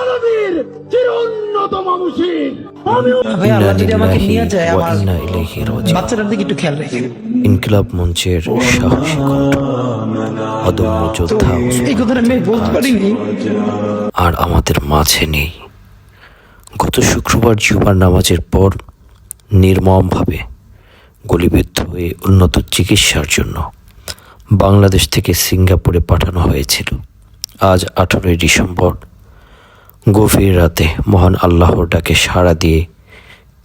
মানবীর চিরোন্নত মানুষের আমি ভাই আল্লাহ যদি আমাকে নিয়ে যায় আমার ইন্না ইলাইহি রাজিউন। বাচ্চাটার দিকে একটু খেয়াল রাখেন ইনকিলাব মঞ্চের সাহসী কণ্ঠ। অদম্য যোদ্ধা এই কথাটা আমি বলতে পারিনি। আর আমাদের মাঝে নেই। গত শুক্রবার জুমার নামাজের পর নির্মমভাবে গুলিবিদ্ধ হয়ে উন্নত চিকিৎসার জন্য বাংলাদেশ থেকে সিঙ্গাপুরে পাঠানো হয়েছিল। আজ আঠারোই ডিসেম্বর গভীর রাতে মহান আল্লাহর ডাকে সাড়া দিয়ে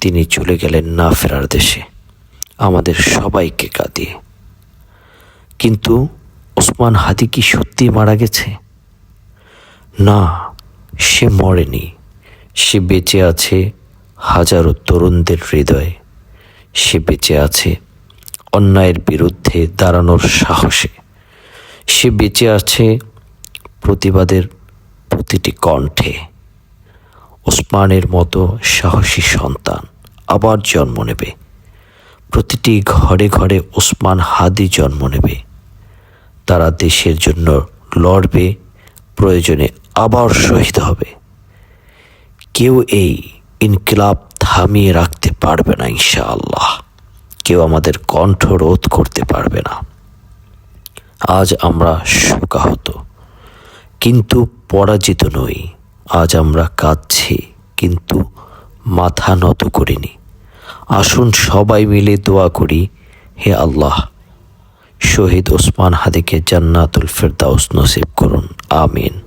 তিনি চলে গেলেন না ফেরার দেশে। আমাদের সবাইকে কাঁদিয়ে। কিন্তু ওসমান হাদি কি সত্যি মারা গেছে? না, সে মরেনি। সে বেঁচে আছে হাজারো তরুণদের হৃদয়ে। সে বেঁচে আছে অন্যায়ের বিরুদ্ধে দাঁড়ানোর সাহসে। সে বেঁচে আছে প্রতিবাদের প্রতিটি কণ্ঠে। ওসমানের মতো সাহসী সন্তান আবার জন্ম নেবে। প্রতিটি ঘরে ঘরে ওসমান হাদি জন্ম নেবে। তারা দেশের জন্য লড়বে, প্রয়োজনে আবার শহীদ হবে। কেউ এই ইনকিলাব থামিয়ে রাখতে পারবে না, ইনশাআল্লাহ। কেউ আমাদের কণ্ঠ রোধ করতে পারবে না। আজ আমরা শোকাহত, কিন্তু পরাজিত নই। আজ আমরা কাঁদছি, কিন্তু মাথা নত করিনি। আসুন সবাই মিলে দোয়া করি, হে আল্লাহ। শহীদ ওসমান হাদিকে জান্নাতুল ফেরদাউস নসিব করুন, আমিন।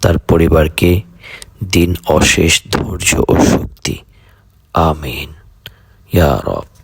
তার পরিবারকে দিন অশেষ ধৈর্য ও শক্তি, আমিন। ইয়া রব।